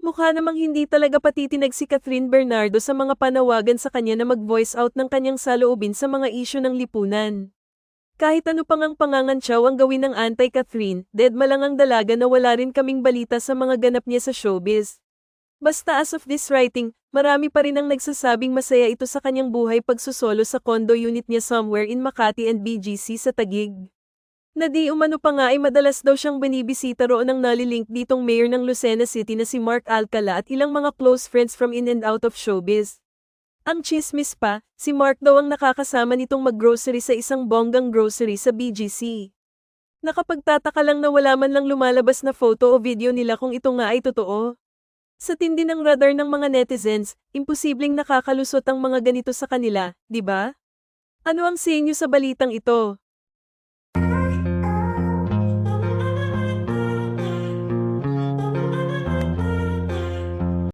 Mukha namang hindi talaga patitinag si Catherine Bernardo sa mga panawagan sa kanya na mag-voice out ng kanyang saloobin sa mga isyu ng lipunan. Kahit ano pang ang pangangantsaw ang gawin ng anti-Catherine, deadma lang ang dalaga na wala rin kaming balita sa mga ganap niya sa showbiz. Basta as of this writing, marami pa rin ang nagsasabing masaya ito sa kanyang buhay pagsusolo sa condo unit niya somewhere in Makati and BGC sa Tagig. Na di umano pa nga ay madalas daw siyang binibisita roon ng nalilink ditong mayor ng Lucena City na si Mark Alcala at ilang mga close friends from in and out of showbiz. Ang chismis pa, si Mark daw ang nakakasama nitong maggrocery sa isang bonggang grocery sa BGC. Nakapagtataka lang na wala man lang lumalabas na photo o video nila kung ito nga ay totoo. Sa tindi ng radar ng mga netizens, imposibleng nakakalusot ang mga ganito sa kanila, di ba? Ano ang sa inyo sa balitang ito?